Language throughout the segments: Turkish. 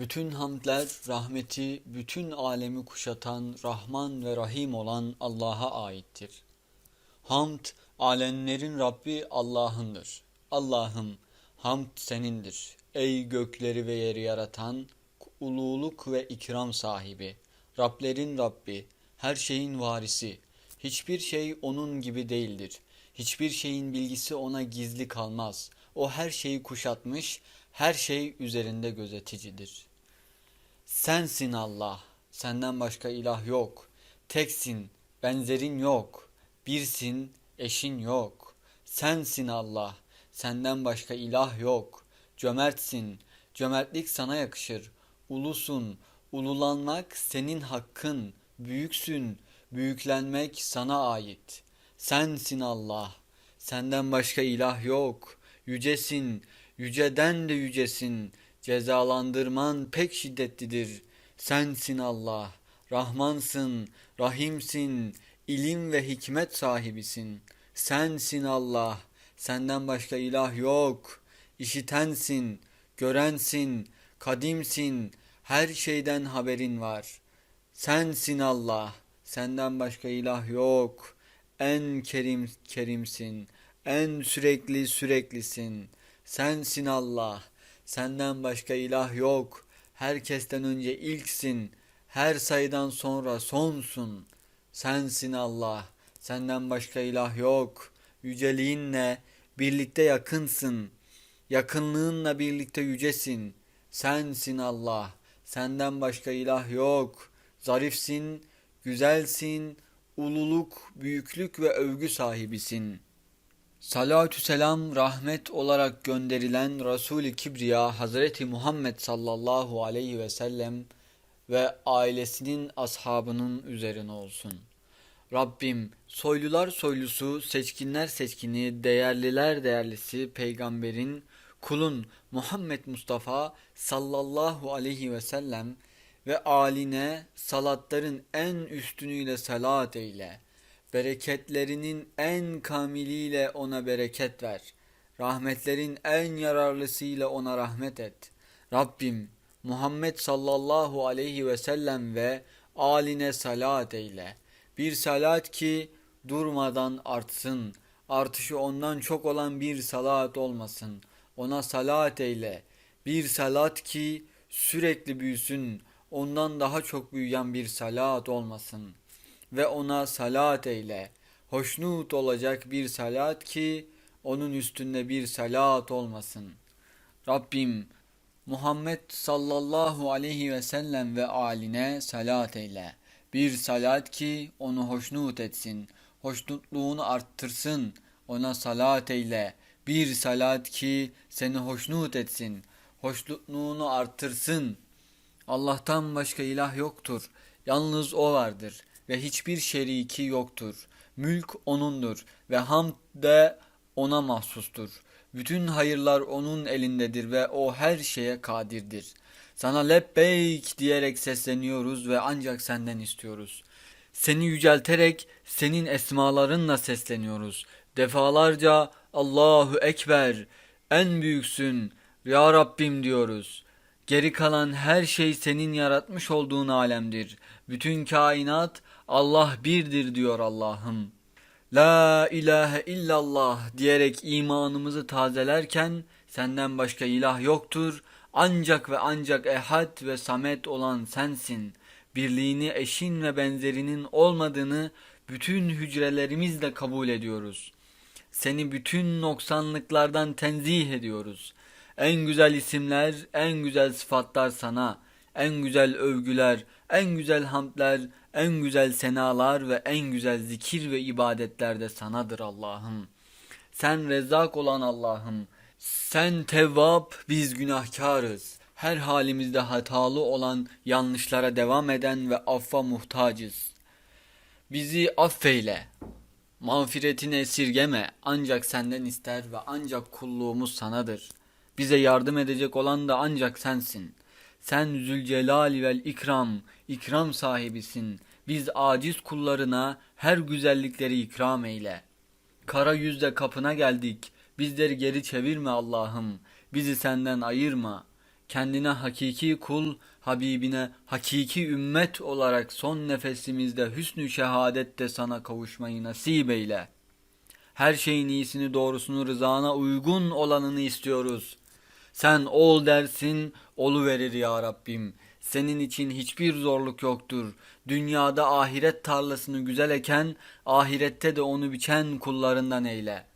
Bütün hamdler, rahmeti, bütün alemi kuşatan, Rahman ve Rahim olan Allah'a aittir. Hamd, alemlerin Rabbi Allah'ındır. Allah'ım, hamd senindir. Ey gökleri ve yeri yaratan, ululuk ve ikram sahibi, Rablerin Rabbi, her şeyin varisi. Hiçbir şey onun gibi değildir. Hiçbir şeyin bilgisi ona gizli kalmaz. O her şeyi kuşatmış, her şey üzerinde gözeticidir. Sensin Allah, senden başka ilah yok. Teksin, benzerin yok. Birsin, eşin yok. Sensin Allah, senden başka ilah yok. Cömertsin, cömertlik sana yakışır. Ulusun, ululanmak senin hakkın. Büyüksün, büyüklenmek sana ait. Sensin Allah, senden başka ilah yok. Yücesin, yüceden de yücesin. Cezalandırman pek şiddetlidir. Sensin Allah, Rahmansın, Rahimsin, ilim ve hikmet sahibisin. Sensin Allah, senden başka ilah yok. İşitensin, görensin, kadimsin, her şeyden haberin var. Sensin Allah, senden başka ilah yok. En kerim kerimsin, en sürekli süreklisin. Sensin Allah, senden başka ilah yok. Herkesten önce ilksin, her sayıdan sonra sonsun. Sensin Allah, senden başka ilah yok. Yüceliğinle birlikte yakınsın. Yakınlığınla birlikte yücesin. Sensin Allah, senden başka ilah yok. Zarifsin, güzelsin, ululuk, büyüklük ve övgü sahibisin. Salatü selam rahmet olarak gönderilen Resul-i Kibriya Hazreti Muhammed sallallahu aleyhi ve sellem ve ailesinin ashabının üzerine olsun. Rabbim soylular soylusu, seçkinler seçkini, değerliler değerlisi peygamberin, kulun Muhammed Mustafa sallallahu aleyhi ve sellem ve aline salatların en üstünüyle salat eyle. Bereketlerinin en kamiliyle ona bereket ver. Rahmetlerin en yararlısıyla ona rahmet et. Rabbim Muhammed sallallahu aleyhi ve sellem ve aline salat eyle. Bir salat ki durmadan artsın. Artışı ondan çok olan bir salat olmasın. Ona salat eyle. Bir salat ki sürekli büyüsün. Ondan daha çok büyüyen bir salat olmasın. Ve ona salat eyle. Hoşnut olacak bir salat ki onun üstünde bir salat olmasın. Rabbim Muhammed sallallahu aleyhi ve sellem ve aline salat eyle. Bir salat ki onu hoşnut etsin, hoşnutluğunu arttırsın, ona salat eyle. Bir salat ki seni hoşnut etsin, hoşnutluğunu arttırsın. Allah'tan başka ilah yoktur, yalnız O vardır ve hiçbir şeriki yoktur. Mülk O'nundur ve hamd de O'na mahsustur. Bütün hayırlar O'nun elindedir ve O her şeye kadirdir. Sana lebbeyk diyerek sesleniyoruz ve ancak senden istiyoruz. Seni yücelterek senin esmalarınla sesleniyoruz. Defalarca Allahu Ekber, en büyüksün, Ya Rabbim diyoruz. Geri kalan her şey senin yaratmış olduğun alemdir. Bütün kainat Allah birdir diyor Allah'ım. La ilahe illallah diyerek imanımızı tazelerken senden başka ilah yoktur. Ancak ve ancak ehad ve samet olan sensin. Birliğini eşin ve benzerinin olmadığını bütün hücrelerimizle kabul ediyoruz. Seni bütün noksanlıklardan tenzih ediyoruz. En güzel isimler, en güzel sıfatlar sana, en güzel övgüler, en güzel hamdler, en güzel senalar ve en güzel zikir ve ibadetler de sanadır Allah'ım. Sen rezzak olan Allah'ım. Sen tevvap, biz günahkarız. Her halimizde hatalı olan, yanlışlara devam eden ve affa muhtacız. Bizi affeyle. Mağfiretini esirgeme. Ancak senden ister ve ancak kulluğumuz sanadır. Bize yardım edecek olan da ancak sensin. Sen Zülcelal vel ikram, ikram sahibisin. Biz aciz kullarına her güzellikleri ikram eyle. Kara yüzle kapına geldik. Bizleri geri çevirme Allah'ım. Bizi senden ayırma. kendine hakiki kul, Habibine hakiki ümmet olarak son nefesimizde hüsnü şehadette sana kavuşmayı nasip eyle. Her şeyin iyisini doğrusunu rızana uygun olanını istiyoruz. Sen ol dersin, olu verir ya Rabbim. Senin için hiçbir zorluk yoktur. Dünyada ahiret tarlasını güzel eken, ahirette de onu biçen kullarından eyle.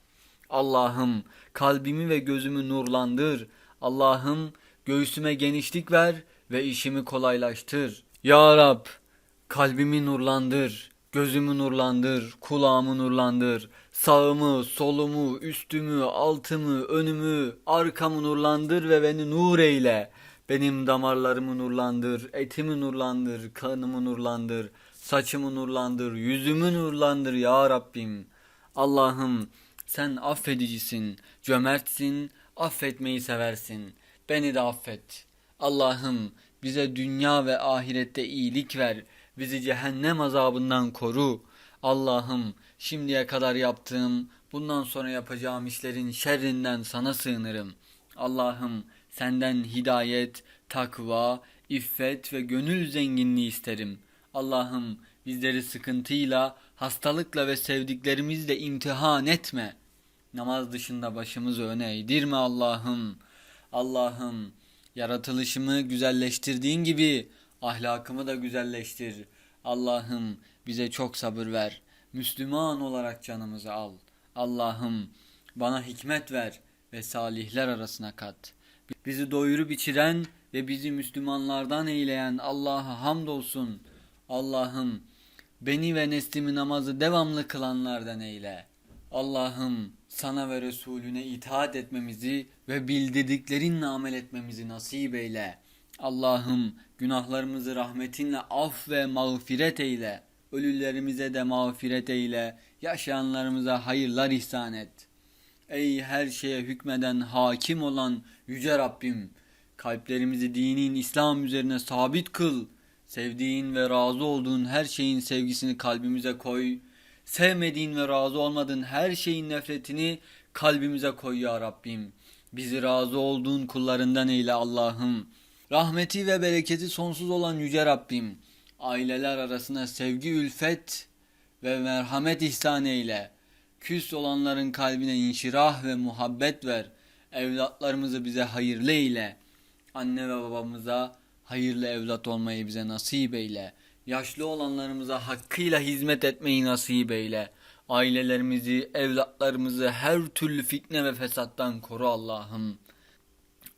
Allah'ım kalbimi ve gözümü nurlandır. Allah'ım göğsüme genişlik ver ve işimi kolaylaştır. Ya Rab kalbimi nurlandır. Gözümü nurlandır, kulağımı nurlandır, sağımı, solumu, üstümü, altımı, önümü, arkamı nurlandır ve beni nur eyle. Benim damarlarımı nurlandır, etimi nurlandır, kanımı nurlandır, saçımı nurlandır, yüzümü nurlandır ya Rabbim. Allah'ım sen affedicisin, cömertsin, affetmeyi seversin. Beni de affet. Allah'ım bize dünya ve ahirette iyilik ver. Bizi cehennem azabından koru. Allah'ım şimdiye kadar yaptığım, bundan sonra yapacağım işlerin şerrinden sana sığınırım. Allah'ım senden hidayet, takva, iffet ve gönül zenginliği isterim. Allah'ım bizleri sıkıntıyla, hastalıkla ve sevdiklerimizle imtihan etme. Namaz dışında başımızı öne eğdirme Allah'ım. Allah'ım yaratılışımı güzelleştirdiğin gibi ahlakımı da güzelleştir. Allah'ım bize çok sabır ver. Müslüman olarak canımızı al. Allah'ım bana hikmet ver ve salihler arasına kat. Bizi doyurup içiren ve bizi Müslümanlardan eyleyen Allah'a hamdolsun. Allah'ım beni ve neslimi namazı devamlı kılanlardan eyle. Allah'ım sana ve Resulüne itaat etmemizi ve bildirdiklerinle amel etmemizi nasip eyle. Allah'ım günahlarımızı rahmetinle af ve mağfiret eyle. Ölülerimize de mağfiret eyle. Yaşayanlarımıza hayırlar ihsan et. Ey her şeye hükmeden hakim olan yüce Rabbim. Kalplerimizi dinin İslam üzerine sabit kıl. Sevdiğin ve razı olduğun her şeyin sevgisini kalbimize koy. Sevmediğin ve razı olmadığın her şeyin nefretini kalbimize koy ya Rabbim. Bizi razı olduğun kullarından eyle Allah'ım. Rahmeti ve bereketi sonsuz olan yüce Rabbim. Aileler arasında sevgi, ülfet ve merhamet ihsan eyle. Küs olanların kalbine inşirah ve muhabbet ver. Evlatlarımızı bize hayırlı eyle. Anne ve babamıza hayırlı evlat olmayı bize nasip eyle. Yaşlı olanlarımıza hakkıyla hizmet etmeyi nasip eyle. Ailelerimizi, evlatlarımızı her türlü fitne ve fesattan koru Allah'ım.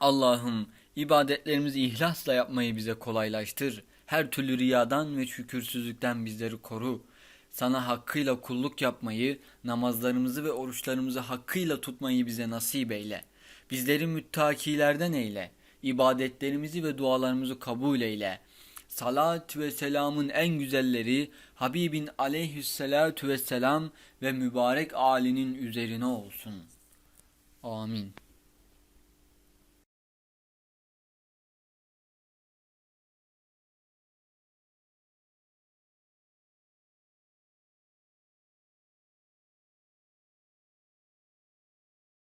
Allah'ım ibadetlerimizi ihlasla yapmayı bize kolaylaştır. Her türlü riyadan ve şükürsüzlükten bizleri koru. Sana hakkıyla kulluk yapmayı, namazlarımızı ve oruçlarımızı hakkıyla tutmayı bize nasip eyle. Bizleri müttakilerden eyle. İbadetlerimizi ve dualarımızı kabul eyle. Salat ve selamın en güzelleri Habibin aleyhissalatu vesselam ve mübarek alinin üzerine olsun. Amin.